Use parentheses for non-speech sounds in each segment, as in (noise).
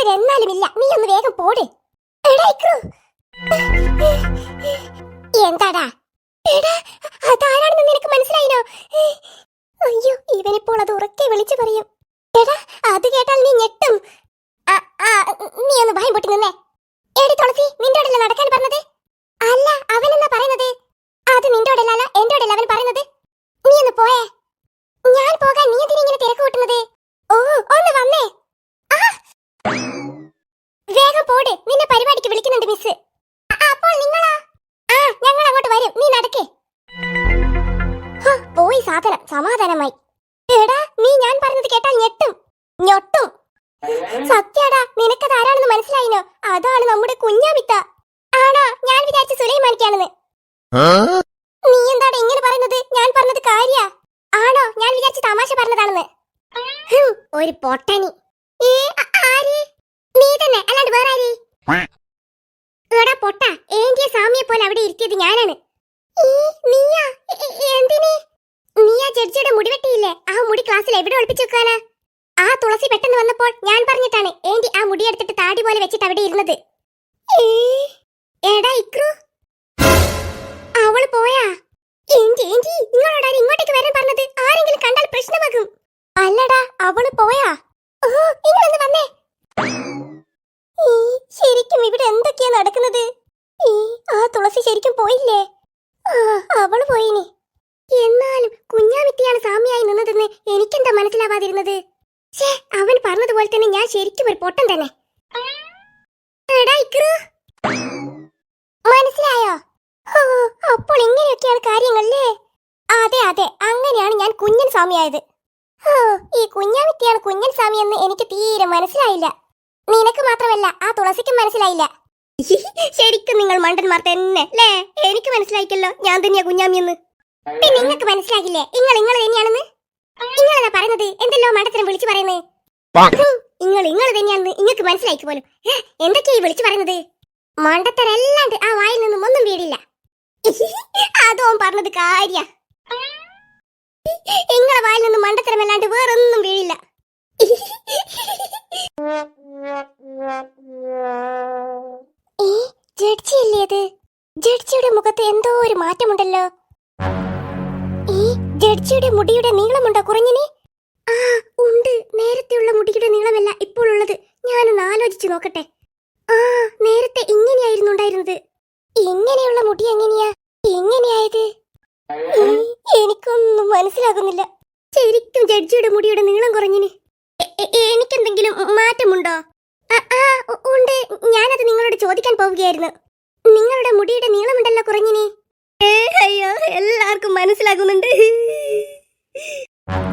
ഒരെന്നാലും ഇല്ല. നീ ഒന്ന് വേഗം പോട്. എന്താടാ? അതാരാണെന്ന് നിനക്ക് മനസ്സിലായിനോ? അയ്യോ ഇവനിപ്പോൾ അത് ഉറക്കെ വിളിച്ചു പറയും. എടാ അത് കേട്ടാൽ നീ ഞെട്ടും. നീ ഒന്ന് ഭയം പൊട്ടി നിന്നേ. എടി തുളസി നിന്റോടല്ല സാധനം സമാധാനമായി. എടാ നീ ഞാൻ പറഞ്ഞത് കേട്ടാൽ ഞെട്ടും. ഞൊട്ടും. സത്യാടാ നിനക്കത് ആരാണെന്ന് മനസ്സിലായിനോ? അതാണ് നമ്മുടെ കുഞ്ഞാമിത്ത. ആണോ ഞാൻ വിചാരിച്ച സുലൈമാനിക്കാണെന്ന്. നീ എന്താടാ ഇങ്ങനെ പറയുന്നത്? ഞാൻ പറഞ്ഞത് കാര്യ? ആണോ ഞാൻ വിചാരിച്ച തമാശ പറഞ്ഞതാണെന്ന്. ഒരു പൊട്ടനി. ഏ ആര്? നീ തന്നെ അല്ലാണ്ട് വേറെ ആര് എടാ പൊട്ട ഏന്റിയ സാമിയെ പോലെ അവിടെ ഇരുത്തിയത് ഞാനാണ് ഈ, നീയാ എ- എ- എന്തിന് ജഡ്ജിയുടെ മുടി വെട്ടിയില്ലേ? ആ മുടി ക്ലാസ്സിൽ എവിടെ ഒളിപ്പിച്ചു വെക്കാനാ? ആ തുളസി പെട്ടെന്ന് വന്നപ്പോൾ ഞാൻ പറഞ്ഞിട്ടാണ് ഏന്റി ആ മുടി എടുത്തിട്ട് താടി പോലെ വെച്ചിട്ട് അവിടെ ഇരുന്നത്. എടാ ഇക്രു. അവൾ പോയാ? ഏന്റി ഏന്റി നിങ്ങളോടാരും ഇങ്ങോട്ടേക്ക് വരാൻ പറഞ്ഞത്? ആരെങ്കിലും കണ്ടാൽ പ്രശ്നമാകും. അല്ലടാ അവൾ പോയാ? ഓ ഇങ്ങളൊന്ന് വന്നേ? ശരിക്കും ഇവിടെ എന്തൊക്കെയാ നടക്കുന്നത്? ആ തുളസി ശരിക്കും പോയില്ലേ? ആ അവൾ പോയിനി. സാമിയായി നിന്നതെന്ന് എനിക്കെന്താ മനസ്സിലാവാതിരുന്നത്? ഷേ അവൻ പറഞ്ഞതുപോലെ തന്നെ ഞാൻ ശരിക്കും ഒരു പൊട്ടൻ തന്നെ. മനസ്സിലായോ? അപ്പോൾ ഇങ്ങനെയൊക്കെയാണ് കാര്യങ്ങളല്ലേ? അതെ അതെ അങ്ങനെയാണ് ഞാൻ കുഞ്ഞൻ സ്വാമിയായത്. ഓ ഈ കുഞ്ഞാമിത്തിയാണ് കുഞ്ഞൻ സ്വാമി എന്ന് എനിക്ക് തീരെ മനസ്സിലായില്ല. നിനക്ക് മാത്രമല്ല ആ തുളസിക്കും മനസ്സിലായില്ല. (laughs) ശരിക്കും നിങ്ങൾ മണ്ടന്മാർ തന്നെ അല്ലേ? എനിക്ക് മനസ്സിലായിക്കല്ലോ ഞാൻ തന്നെയാ കുഞ്ഞാമിയെന്ന്. നിങ്ങൾക്ക് മനസ്സിലാകില്ലേ നിങ്ങൾ നിങ്ങൾ തന്നെയാണെന്ന്? നിങ്ങളെന്നാ പറയുന്നത്? എന്തെല്ലോ മണ്ടത്തിനും വിളിച്ചു പറയുന്നത് നിങ്ങൾ നിങ്ങൾ തന്നെയാണെന്ന് നിങ്ങൾക്ക് മനസ്സിലാക്കി പോലും. ഈ വിളിച്ചു പറയുന്നത്? മണ്ടത്തരല്ലാണ്ട് ആ വായിൽ നിന്നും ഒന്നും വീടില്ല അതോ പറഞ്ഞത് കാര്യ. നിങ്ങളെ വായിൽ നിന്നും മണ്ടത്തരമല്ലാണ്ട് വേറൊന്നും വീഴില്ല ജഡ്ജിയല്ലേ അത്? ജഡ്ജിയുടെ മുഖത്ത് എന്തോ ഒരു മാറ്റമുണ്ടല്ലോ. ജഡ്ജിയുടെ മുടിയുടെ നീളമുണ്ടോ കുറഞ്ഞിനെ ആ ഉണ്ട്. നേരത്തെയുള്ള മുടിയുടെ നീളമല്ല ഇപ്പോൾ ഉള്ളത് ഞാനൊന്ന് ആലോചിച്ചു നോക്കട്ടെ. ആ നേരത്തെ ഇങ്ങനെയായിരുന്നു ഉണ്ടായിരുന്നത്. ഇങ്ങനെയുള്ള മുടി എങ്ങനെയാ? എങ്ങനെയായത് എനിക്കൊന്നും മനസ്സിലാകുന്നില്ല. ശരിക്കും ജഡ്ജിയുടെ മുടിയുടെ നീളം കുറഞ്ഞിന്. എനിക്കെന്തെങ്കിലും മാറ്റമുണ്ടോ? ഉണ്ട്. ഞാനത് നിങ്ങളോട് ചോദിക്കാൻ പോവുകയായിരുന്നു. നിങ്ങളുടെ മുടിയുടെ നീളമുണ്ടല്ലോ കുറഞ്ഞിനേ അയ്യോ എല്ലാവർക്കും മനസ്സിലാകുന്നുണ്ട്.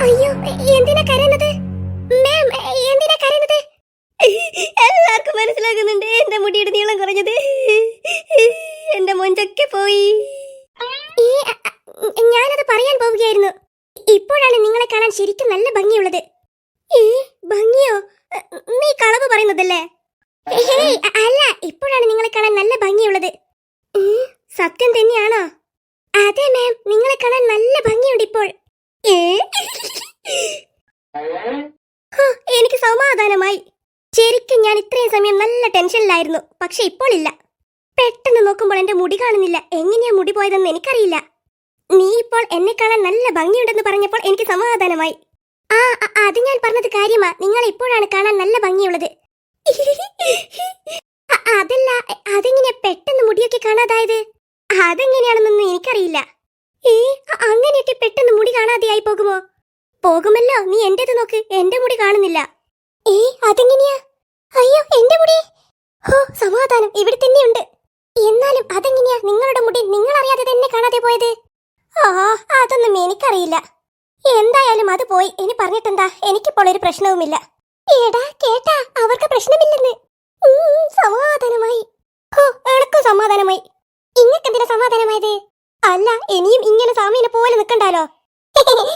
അയ്യോ എന്തിനാ കരയുന്നത്? മാം എന്തിനാ കരയുന്നത്? എല്ലാവർക്കും മനസ്സിലാകുന്നുണ്ട്. എന്റെ മുടിയുടെ നീളം കുറഞ്ഞത്. എന്റെ മൊഞ്ചൊക്കെ പോയി. ഞാനത് പറയാൻ പോവുകയായിരുന്നു. ഇപ്പോഴാണ് നിങ്ങളെ കാണാൻ ശരിക്കും നല്ല ഭംഗിയുള്ളത്. ഏ ഭംഗിയോ? നീ കളവ് പറയുന്നതല്ലേ? അല്ല ഇപ്പോഴാണ് നിങ്ങളെ കാണാൻ നല്ല ഭംഗിയുള്ളത്. സത്യം തന്നെയാണോ? അതെ മാം നിങ്ങളെ കാണാൻ നല്ല ഭംഗിയുണ്ട് ഇപ്പോൾ. എനിക്ക് സമാധാനമായി. ശരിക്കും ഞാൻ ഇത്രയും സമയം നല്ല ടെൻഷനിലായിരുന്നു പക്ഷെ ഇപ്പോൾ ഇല്ല. പെട്ടെന്ന് നോക്കുമ്പോൾ എന്റെ മുടി കാണുന്നില്ല. എങ്ങനെയാ മുടി പോയതെന്ന് എനിക്കറിയില്ല. നീ ഇപ്പോൾ എന്നെ കാണാൻ നല്ല ഭംഗിയുണ്ടെന്ന് പറഞ്ഞപ്പോൾ എനിക്ക് സമാധാനമായി. ആ അത് ഞാൻ പറഞ്ഞത് കാര്യമാ. നിങ്ങൾ ഇപ്പോഴാണ് കാണാൻ നല്ല ഭംഗിയുള്ളത്. അതല്ല അതെങ്ങനെയാ അതെങ്ങനെ പെട്ടെന്ന് മുടിയൊക്കെ കാണാതായത്? അതെങ്ങനെയാണെന്നൊന്നും എനിക്കറിയില്ല. ഏ അങ്ങനെയൊക്കെ പെട്ടെന്ന് മുടി കാണാതെയായി പോകുമോ? പോകുമല്ലോ നീ എന്റേത് നോക്ക് എന്റെ മുടി കാണുന്നില്ല. ഏ അതെങ്ങനെയാ? അയ്യോ എന്റെ മുടി? ഹോ സമാധാനം ഇവിടെ തന്നെയുണ്ട്. എന്നാലും അതെങ്ങനെയാ? നിങ്ങളുടെ മുടി നിങ്ങൾ അറിയാതെ തന്നെ കാണാതെ പോയത്? ആ അതൊന്നും എനിക്കറിയില്ല. എന്തായാലും അത് പോയി. ഇനി പറഞ്ഞിട്ടെന്താ? എനിക്കിപ്പോൾ ഒരു പ്രശ്നവുമില്ല. ഏടാ കേട്ടാ അവർക്ക് പ്രശ്നമില്ലെന്ന്. സമാധാനമായി. ഹോ എനക്കും സമാധാനമായി. ഇങ്ങക്കെന്തിനാ സമാധാനമായത്? അല്ല ഇനിയും ഇങ്ങനെ സാമീനെ പോലെ നിക്കണ്ടാലോ? (laughs)